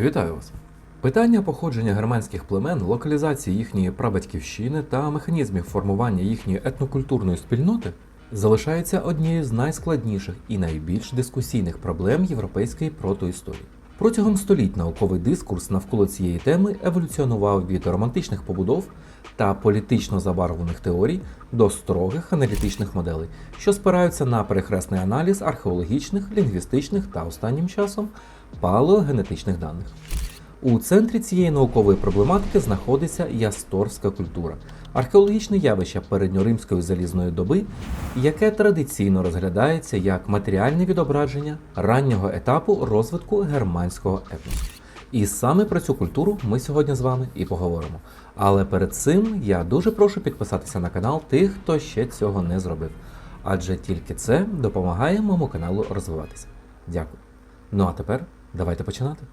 Вітаю вас! Питання походження германських племен, локалізації їхньої прабатьківщини та механізмів формування їхньої етнокультурної спільноти залишається однією з найскладніших і найбільш дискусійних проблем європейської протоісторії. Протягом століть науковий дискурс навколо цієї теми еволюціонував від романтичних побудов та політично забарвлених теорій до строгих аналітичних моделей, що спираються на перехресний аналіз археологічних, лінгвістичних та останнім часом палеогенетичних даних. У центрі цієї наукової проблематики знаходиться ясторська культура, археологічне явище передньоримської залізної доби, яке традиційно розглядається як матеріальне відображення раннього етапу розвитку германського етносу. І саме про цю культуру ми сьогодні з вами і поговоримо. Але перед цим я дуже прошу підписатися на канал тих, хто ще цього не зробив. Адже тільки це допомагає моєму каналу розвиватися. Дякую. Ну а тепер давайте починати.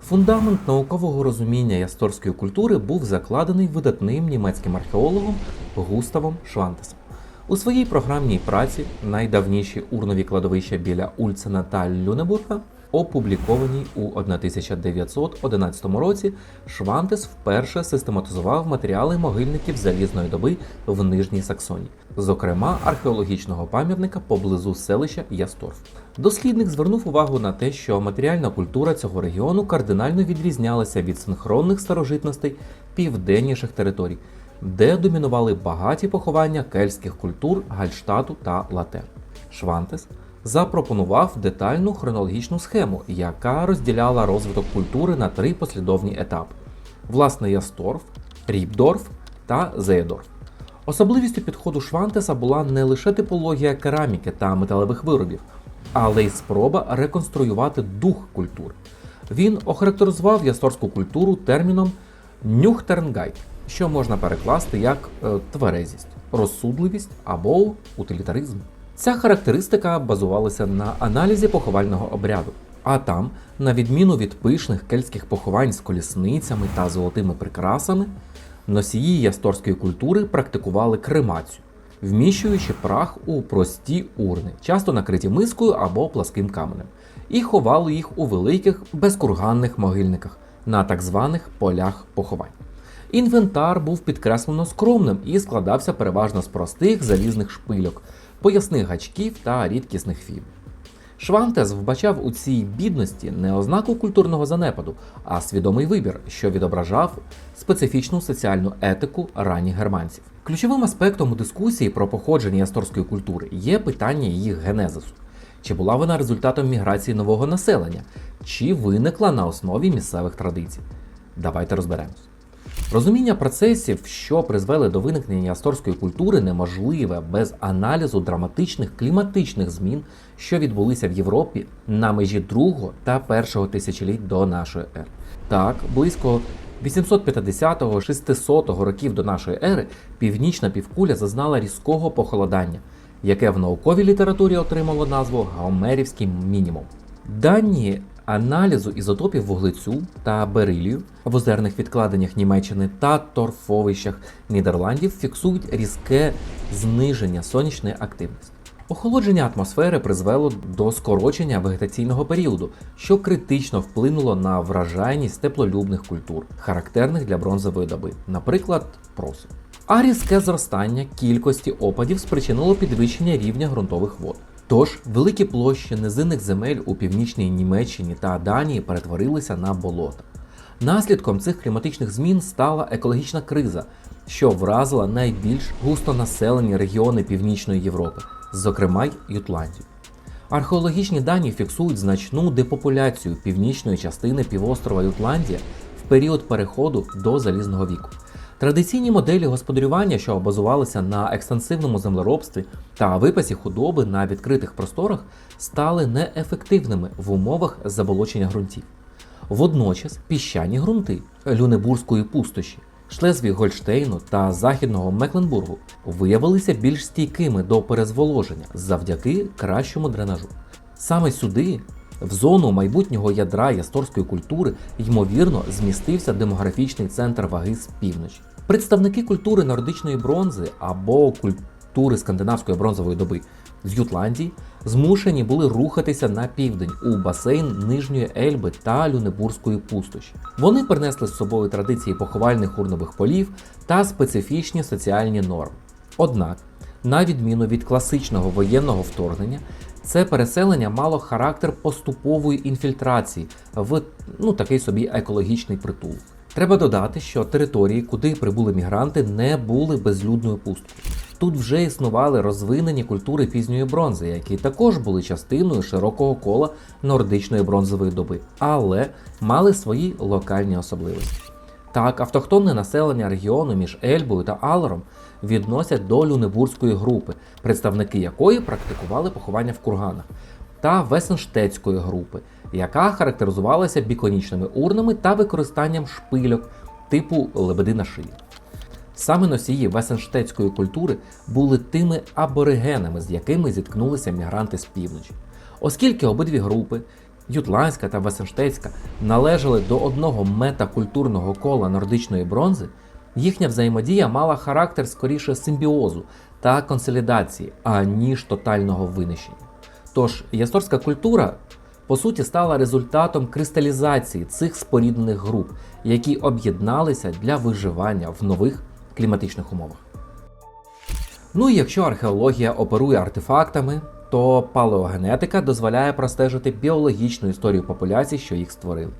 Фундамент наукового розуміння ясторської культури був закладений видатним німецьким археологом Густавом Швантесом. У своїй програмній праці найдавніші урнові кладовища біля Ульцена та Люнебурга, опублікованій у 1911 році, Швантес вперше систематизував матеріали могильників залізної доби в Нижній Саксонії, зокрема археологічного пам'ятника поблизу селища Ясторф. Дослідник звернув увагу на те, що матеріальна культура цього регіону кардинально відрізнялася від синхронних старожитностей південніших територій, де домінували багаті поховання кельтських культур Гальштату та Лате. Швантес запропонував детальну хронологічну схему, яка розділяла розвиток культури на три послідовні етапи: власне Ясторф, Ріпдорф та Зеєдорф. Особливістю підходу Швантеса була не лише типологія кераміки та металевих виробів, але й спроба реконструювати дух культури. Він охарактеризував ясторську культуру терміном нюхтернгайт, що можна перекласти як е, тверезість, розсудливість або утилітаризм. Ця характеристика базувалася на аналізі поховального обряду, а там, на відміну від пишних кельтських поховань з колісницями та золотими прикрасами, носії ясторської культури практикували кремацію, вміщуючи прах у прості урни, часто накриті мискою або пласким каменем, і ховали їх у великих безкурганних могильниках на так званих полях поховань. Інвентар був підкреслено скромним і складався переважно з простих залізних шпильок, поясних гачків та рідкісних фіб. Швантес вбачав у цій бідності не ознаку культурного занепаду, а свідомий вибір, що відображав специфічну соціальну етику ранніх германців. Ключовим аспектом у дискусії про походження ясторської культури є питання її генезису. Чи була вона результатом міграції нового населення, чи виникла на основі місцевих традицій? Давайте розберемось. Розуміння процесів, що призвели до виникнення асторської культури, неможливе без аналізу драматичних кліматичних змін, що відбулися в Європі на межі другого та першого тисячоліть до нашої ери. Так, близько 850-600 років до нашої ери північна півкуля зазнала різкого похолодання, яке в науковій літературі отримало назву Гаумерівський мінімум. Дані аналізу ізотопів вуглецю та берилію в озерних відкладеннях Німеччини та торфовищах Нідерландів фіксують різке зниження сонячної активності. Охолодження атмосфери призвело до скорочення вегетаційного періоду, що критично вплинуло на вражайність теплолюбних культур, характерних для бронзової доби, наприклад, просу. А різке зростання кількості опадів спричинило підвищення рівня ґрунтових вод. Тож великі площі низинних земель у північній Німеччині та Данії перетворилися на болота. Наслідком цих кліматичних змін стала екологічна криза, що вразила найбільш густонаселені регіони Північної Європи, зокрема й Ютландію. Археологічні дані фіксують значну депопуляцію північної частини півострова Ютландія в період переходу до залізного віку. Традиційні моделі господарювання, що базувалися на екстенсивному землеробстві та випасі худоби на відкритих просторах, стали неефективними в умовах заболочення ґрунтів. Водночас піщані ґрунти Люнебурзької пустоші, Шлезвіг-Гольштейну та Західного Мекленбургу виявилися більш стійкими до перезволоження завдяки кращому дренажу. Саме сюди, в зону майбутнього ядра ясторської культури, ймовірно, змістився демографічний центр ваги з півночі. Представники культури нордичної бронзи або культури скандинавської бронзової доби з Ютландії змушені були рухатися на південь у басейн Нижньої Ельби та Люнебурзької пустоші. Вони принесли з собою традиції поховальних урнових полів та специфічні соціальні норми. Однак, на відміну від класичного воєнного вторгнення, це переселення мало характер поступової інфільтрації в ну такий собі екологічний притул. Треба додати, що території, куди прибули мігранти, не були безлюдною пусткою. Тут вже існували розвинені культури пізньої бронзи, які також були частиною широкого кола нордичної бронзової доби, але мали свої локальні особливості. Так, автохтонне населення регіону між Ельбою та Алером відносять до Люнебурзької групи, представники якої практикували поховання в курганах, та Весенштетської групи, яка характеризувалася біконічними урнами та використанням шпильок типу лебедина шиї. Саме носії весенштетської культури були тими аборигенами, з якими зіткнулися мігранти з півночі. Оскільки обидві групи, Ютландська та Весенштетська, належали до одного метакультурного кола нордичної бронзи, їхня взаємодія мала характер скоріше симбіозу та консолідації, аніж тотального винищення. Тож ясторська культура по суті стала результатом кристалізації цих споріднених груп, які об'єдналися для виживання в нових кліматичних умовах. Ну і якщо археологія оперує артефактами, то палеогенетика дозволяє простежити біологічну історію популяцій, що їх створили.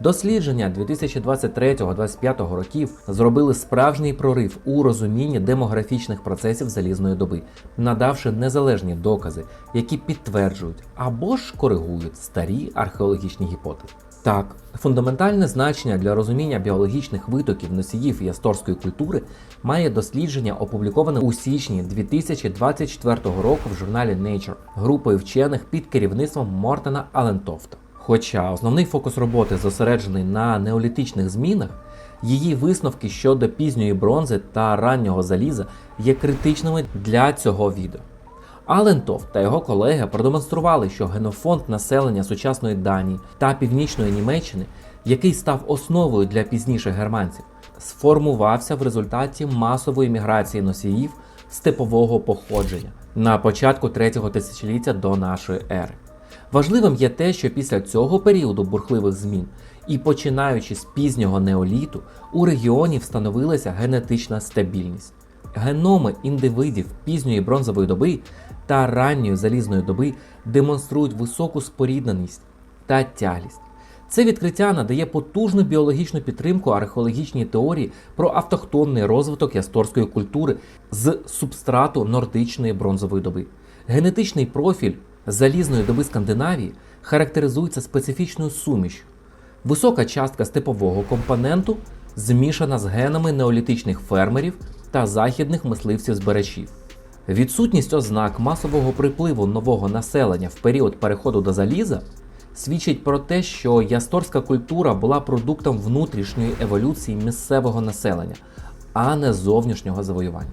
Дослідження 2023-2025 років зробили справжній прорив у розумінні демографічних процесів залізної доби, надавши незалежні докази, які підтверджують або ж коригують старі археологічні гіпотези. Так, фундаментальне значення для розуміння біологічних витоків носіїв ясторської культури має дослідження, опубліковане у січні 2024 року в журналі Nature групою вчених під керівництвом Мортена Алентофта. Хоча основний фокус роботи зосереджений на неолітичних змінах, її висновки щодо пізньої бронзи та раннього заліза є критичними для цього відео. Алентов та його колеги продемонстрували, що генофонд населення сучасної Данії та північної Німеччини, який став основою для пізніших германців, сформувався в результаті масової міграції носіїв степового походження на початку третього тисячоліття до нашої ери. Важливим є те, що після цього періоду бурхливих змін і починаючи з пізнього неоліту, у регіоні встановилася генетична стабільність. Геноми індивидів пізньої бронзової доби та ранньої залізної доби демонструють високу спорідненість та тяглість. Це відкриття надає потужну біологічну підтримку археологічній теорії про автохтонний розвиток ясторської культури з субстрату нордичної бронзової доби. Генетичний профіль залізної доби Скандинавії характеризується специфічною сумішю. Висока частка степового компоненту змішана з генами неолітичних фермерів та західних мисливців-збирачів. Відсутність ознак масового припливу нового населення в період переходу до заліза свідчить про те, що ясторська культура була продуктом внутрішньої еволюції місцевого населення, а не зовнішнього завоювання.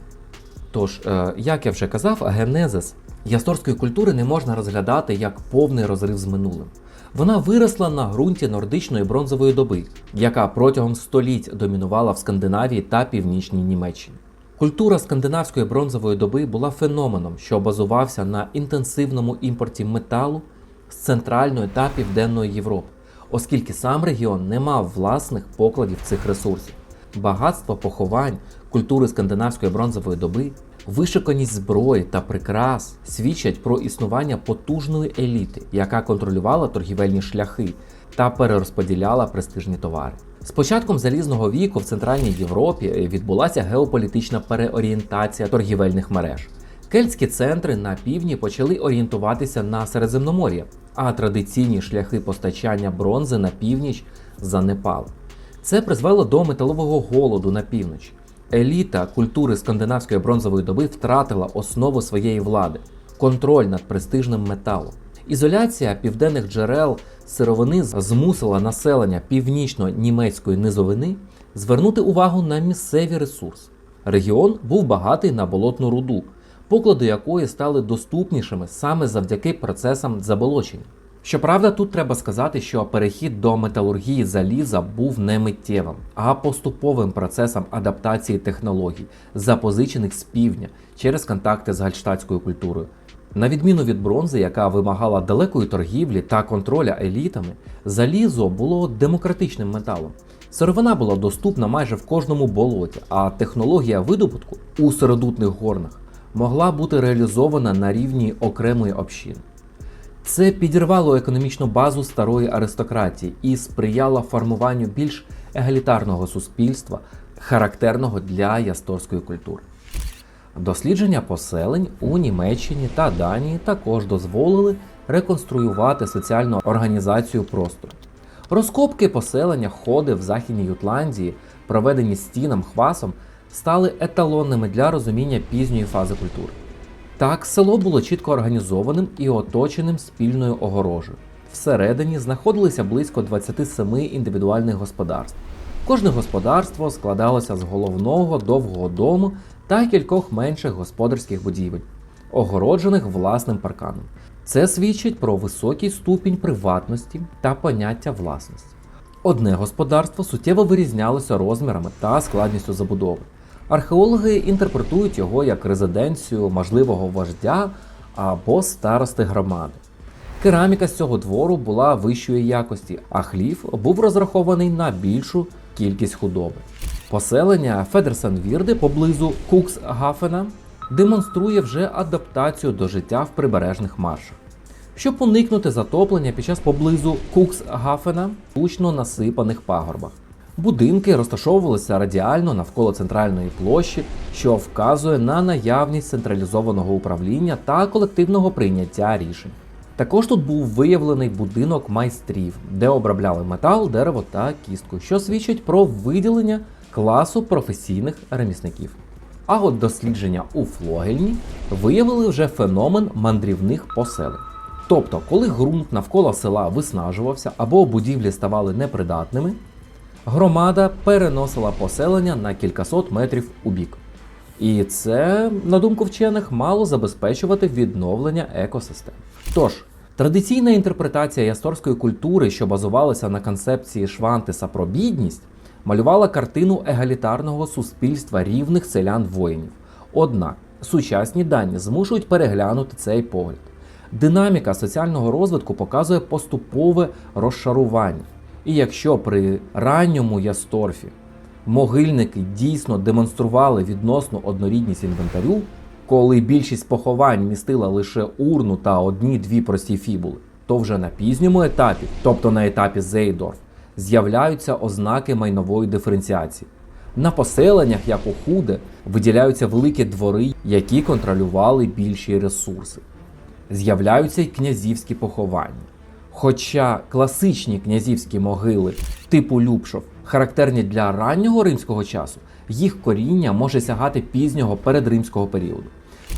Тож, е, як я вже казав, генезис ясторської культури не можна розглядати як повний розрив з минулим. Вона виросла на ґрунті нордичної бронзової доби, яка протягом століть домінувала в Скандинавії та північній Німеччині. Культура скандинавської бронзової доби була феноменом, що базувався на інтенсивному імпорті металу з Центральної та Південної Європи, оскільки сам регіон не мав власних покладів цих ресурсів. Багатство поховань культури скандинавської бронзової доби, вишиканість зброї та прикрас свідчать про існування потужної еліти, яка контролювала торгівельні шляхи та перерозподіляла престижні товари. З початком залізного віку в Центральній Європі відбулася геополітична переорієнтація торгівельних мереж. Кельтські центри на півдні почали орієнтуватися на Середземномор'я, а традиційні шляхи постачання бронзи на північ занепали. Це призвело до металового голоду на півночі. Еліта культури скандинавської бронзової доби втратила основу своєї влади контроль над престижним металом. Ізоляція південних джерел сировини змусила населення північно-німецької низовини звернути увагу на місцеві ресурси. Регіон був багатий на болотну руду, поклади якої стали доступнішими саме завдяки процесам заболочення. Щоправда, тут треба сказати, що перехід до металургії заліза був не миттєвим, а поступовим процесом адаптації технологій, запозичених з півдня через контакти з гальштатською культурою. На відміну від бронзи, яка вимагала далекої торгівлі та контроля елітами, залізо було демократичним металом. Сировина була доступна майже в кожному болоті, а технологія видобутку у середутних горнах могла бути реалізована на рівні окремої общини. Це підірвало економічну базу старої аристократії і сприяло формуванню більш егалітарного суспільства, характерного для ясторської культури. Дослідження поселень у Німеччині та Данії також дозволили реконструювати соціальну організацію простору. Розкопки поселення ходи в Західній Ютландії, проведені стінам хвасом, стали еталонними для розуміння пізньої фази культури. Так, село було чітко організованим і оточеним спільною огорожею. Всередині знаходилися близько 27 індивідуальних господарств. Кожне господарство складалося з головного довгого дому та кількох менших господарських будівель, огороджених власним парканом. Це свідчить про високий ступінь приватності та поняття власності. Одне господарство суттєво вирізнялося розмірами та складністю забудови. Археологи інтерпретують його як резиденцію можливого вождя або старости громади. Кераміка з цього двору була вищої якості, а хлів був розрахований на більшу кількість худоби. Поселення Федерсенвірди поблизу Куксгафена демонструє вже адаптацію до життя в прибережних маршах. Щоб уникнути затоплення під час поблизу Куксгафена, гучно насипаних пагорбах. Будинки розташовувалися радіально навколо центральної площі, що вказує на наявність централізованого управління та колективного прийняття рішень. Також тут був виявлений будинок майстрів, де обробляли метал, дерево та кістку, що свідчить про виділення класу професійних ремісників. А от дослідження у Флогельні виявили вже феномен мандрівних поселень. Тобто, коли ґрунт навколо села виснажувався або будівлі ставали непридатними, громада переносила поселення на кількасот метрів у бік. І це, на думку вчених, мало забезпечувати відновлення екосистем. Тож, традиційна інтерпретація ясторської культури, що базувалася на концепції Швантиса про бідність, малювала картину егалітарного суспільства рівних селян воїнів. Однак сучасні дані змушують переглянути цей погляд. Динаміка соціального розвитку показує поступове розшарування. І якщо при ранньому Ясторфі могильники дійсно демонстрували відносну однорідність інвентарю, коли більшість поховань містила лише урну та одні-дві прості фібули, то вже на пізньому етапі, тобто на етапі Зейдорф, з'являються ознаки майнової диференціації. На поселеннях, як у Худе, виділяються великі двори, які контролювали більші ресурси. З'являються й князівські поховання. Хоча класичні князівські могили типу Любшов характерні для раннього римського часу, їх коріння може сягати пізнього передримського періоду.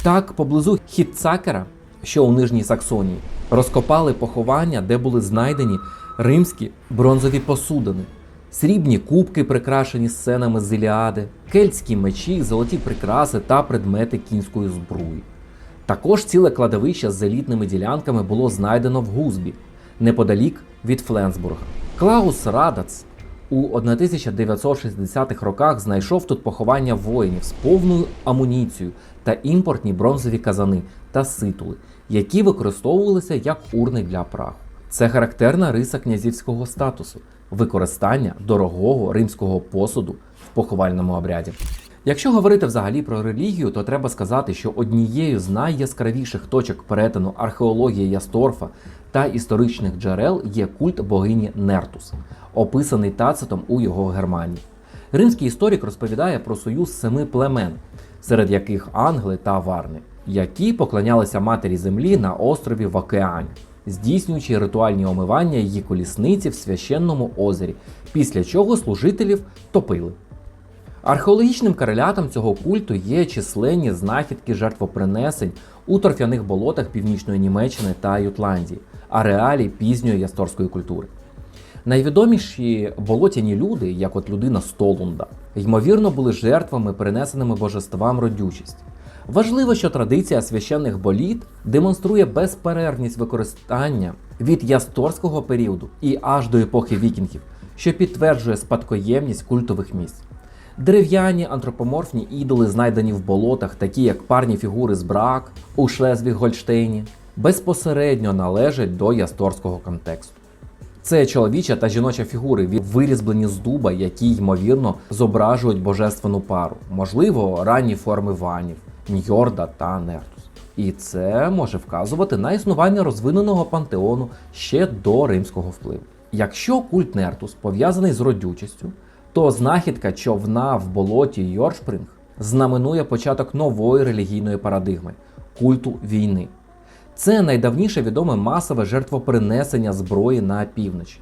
Так, поблизу Хітцакера, що у Нижній Саксонії, розкопали поховання, де були знайдені римські бронзові посудини, срібні кубки, прикрашені сценами з Іліади, кельтські мечі, золоті прикраси та предмети кінської збруї. Також ціле кладовище з елітними ділянками було знайдено в Гузбі, неподалік від Фленсбурга. Клаус Радац у 1960-х роках знайшов тут поховання воїнів з повною амуніцією та імпортні бронзові казани та ситули, які використовувалися як урни для праху. Це характерна риса князівського статусу використання дорогого римського посуду в поховальному обряді. Якщо говорити взагалі про релігію, то треба сказати, що однією з найяскравіших точок перетину археології Ясторфа та історичних джерел є культ богині Нертус, описаний Тацитом у його Германії. Римський історик розповідає про союз семи племен, серед яких англи та варни, які поклонялися матері землі на острові в океані, здійснюючи ритуальні омивання її колісниці в священному озері, після чого служителів топили. Археологічним корелятом цього культу є численні знахідки жертвопринесень у торфяних болотах північної Німеччини та Ютландії, ареалі пізньої ясторської культури. Найвідоміші болотяні люди, як от людина Столунда, ймовірно, були жертвами, принесеними божествам родючість. Важливо, що традиція священних боліт демонструє безперервність використання від ясторського періоду і аж до епохи вікінгів, що підтверджує спадкоємність культових місць. Дерев'яні антропоморфні ідоли, знайдені в болотах, такі як парні фігури з брак у Шлезвіг-Гольштейні, безпосередньо належать до ясторського контексту. Це чоловіча та жіноча фігури, вирізблені з дуба, які ймовірно зображують божественну пару, можливо, ранні форми ванів, Ньорда та Нертус. І це може вказувати на існування розвиненого пантеону ще до римського впливу. Якщо культ Нертус пов'язаний з родючістю, то знахідка човна в болоті Йоршпринг знаменує початок нової релігійної парадигми культу війни. Це найдавніше відоме масове жертвопринесення зброї на північ.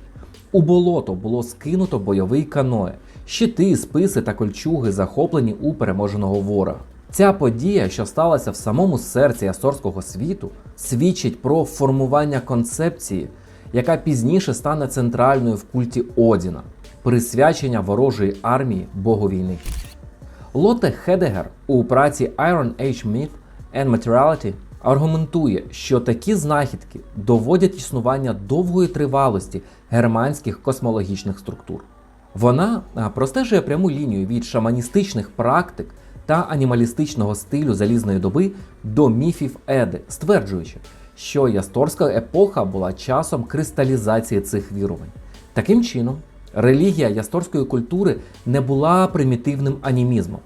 У болото було скинуто бойовий каное, щити, списи та кольчуги, захоплені у переможеного ворога. Ця подія, що сталася в самому серці асорського світу, свідчить про формування концепції, яка пізніше стане центральною в культі Одіна, присвячення ворожої армії богу війни. Лоте Хедегер у праці Iron Age Myth and Materiality аргументує, що такі знахідки доводять існування довгої тривалості германських космологічних структур. Вона простежує пряму лінію від шаманістичних практик та анімалістичного стилю залізної доби до міфів Еди, стверджуючи, що ясторська епоха була часом кристалізації цих вірувань. Таким чином, релігія ясторської культури не була примітивним анімізмом,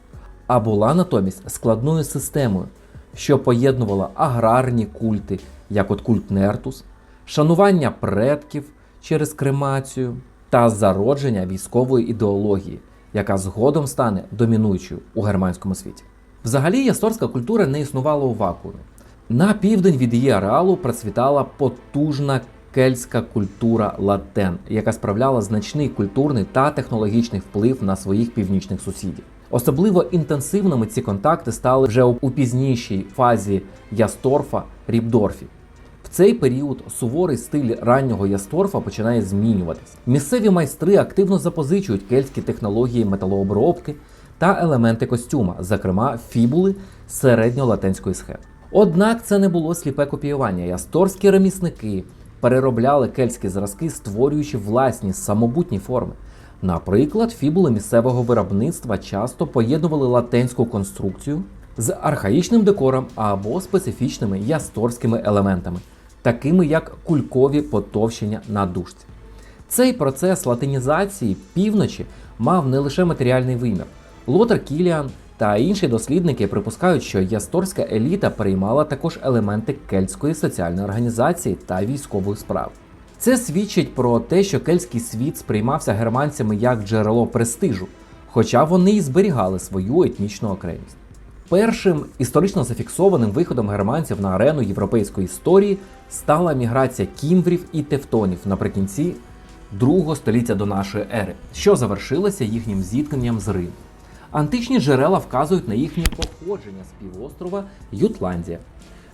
а була натомість складною системою, що поєднувала аграрні культи, як от культ Нертус, шанування предків через кремацію та зародження військової ідеології, яка згодом стане домінуючою у германському світі. Взагалі, ясторська культура не існувала у вакуумі. На південь від її ареалу процвітала потужна кельтська культура латен, яка справляла значний культурний та технологічний вплив на своїх північних сусідів. Особливо інтенсивними ці контакти стали вже у пізнішій фазі Ясторфа Рібдорфі. В цей період суворий стиль раннього Ясторфа починає змінюватись. Місцеві майстри активно запозичують кельтські технології металообробки та елементи костюма, зокрема фібули середньолатинської схеми. Однак це не було сліпе копіювання. Ясторські ремісники переробляли кельтські зразки, створюючи власні самобутні форми. Наприклад, фібули місцевого виробництва часто поєднували латинську конструкцію з архаїчним декором або специфічними ясторськими елементами, такими як кулькові потовщення на дужці. Цей процес латинізації півночі мав не лише матеріальний вимір. Лотер Кіліан та інші дослідники припускають, що ясторська еліта приймала також елементи кельтської соціальної організації та військової справи. Це свідчить про те, що кельтський світ сприймався германцями як джерело престижу, хоча вони й зберігали свою етнічну окремість. Першим історично зафіксованим виходом германців на арену європейської історії стала міграція кімврів і тевтонів наприкінці другого століття до нашої ери, що завершилося їхнім зіткненням з Римом. Античні джерела вказують на їхнє походження з півострова Ютландія.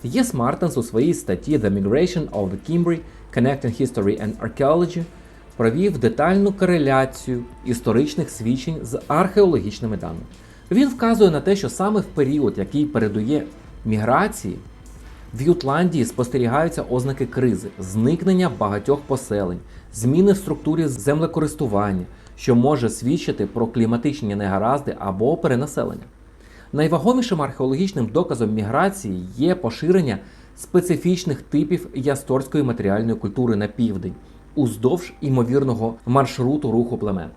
Єс Мартенс у своїй статті The Migration of the Cimbri Connecting History and Archaeology провів детальну кореляцію історичних свідчень з археологічними даними. Він вказує на те, що саме в період, який передує міграції, в Ютландії спостерігаються ознаки кризи, зникнення багатьох поселень, зміни в структурі землекористування, що може свідчити про кліматичні негаразди або перенаселення. Найвагомішим археологічним доказом міграції є поширення специфічних типів ясторської матеріальної культури на південь уздовж імовірного маршруту руху племен.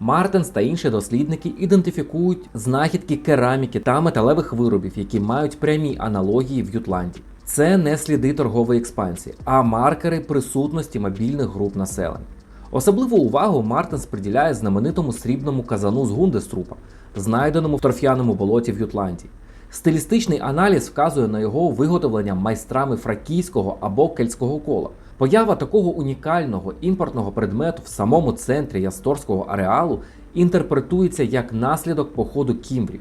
Мартенс та інші дослідники ідентифікують знахідки кераміки та металевих виробів, які мають прямі аналогії в Ютланді. Це не сліди торгової експансії, а маркери присутності мобільних груп населення. Особливу увагу Мартенс приділяє знаменитому срібному казану з Гундеструпа, знайденому в торф'яному болоті в Ютландії. Стилістичний аналіз вказує на його виготовлення майстрами фракійського або кельтського кола. Поява такого унікального імпортного предмету в самому центрі ясторського ареалу інтерпретується як наслідок походу кімбрів.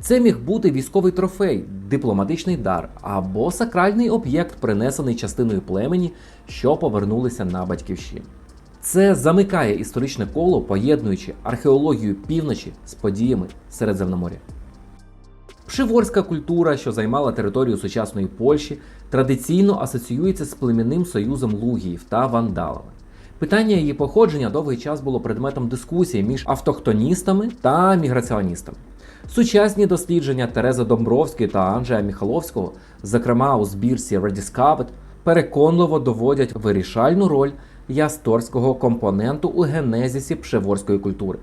Це міг бути військовий трофей, дипломатичний дар або сакральний об'єкт, принесений частиною племені, що повернулися на батьківщину. Це замикає історичне коло, поєднуючи археологію півночі з подіями Середземноморя. Пшиворська культура, що займала територію сучасної Польщі, традиційно асоціюється з племінним союзом лугіїв та вандалами. Питання її походження довгий час було предметом дискусії між автохтоністами та міграціоністами. Сучасні дослідження Терези Домбровської та Анджея Міхаловського, зокрема у збірці Rediscovered, переконливо доводять вирішальну роль ясторського компоненту у генезисі пшеворської культури.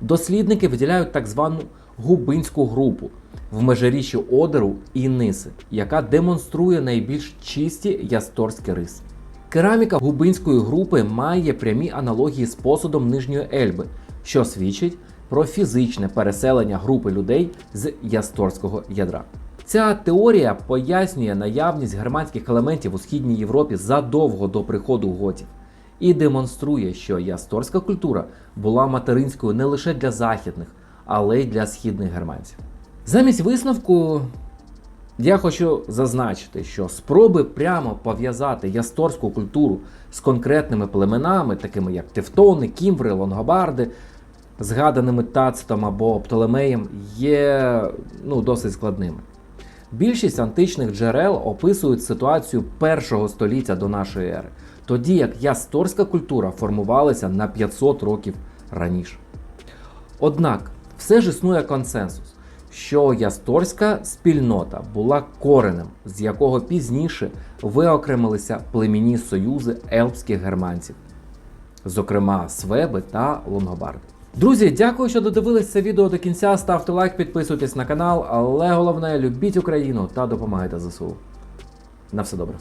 Дослідники виділяють так звану губинську групу в межиріччі Одеру і Ниси, яка демонструє найбільш чисті ясторські риси. Кераміка губинської групи має прямі аналогії з посудом Нижньої Ельби, що свідчить про фізичне переселення групи людей з ясторського ядра. Ця теорія пояснює наявність германських елементів у східній Європі задовго до приходу готів і демонструє, що ясторська культура була материнською не лише для західних, але й для східних германців. Замість висновку я хочу зазначити, що спроби прямо пов'язати ясторську культуру з конкретними племенами, такими як Тевтони, Кімври, Лонгобарди, згаданими Тацитом або Птолемеєм, є ну, досить складними. Більшість античних джерел описують ситуацію першого століття до нашої ери, тоді як ясторська культура формувалася на 500 років раніше. Однак все ж існує консенсус, що ясторська спільнота була коренем, з якого пізніше виокремилися племінні союзи елбських германців, зокрема Свеби та Лонгобарди. Друзі, дякую, що додивились це відео до кінця. Ставте лайк, підписуйтесь на канал, але головне любіть Україну та допомагайте ЗСУ. На все добре.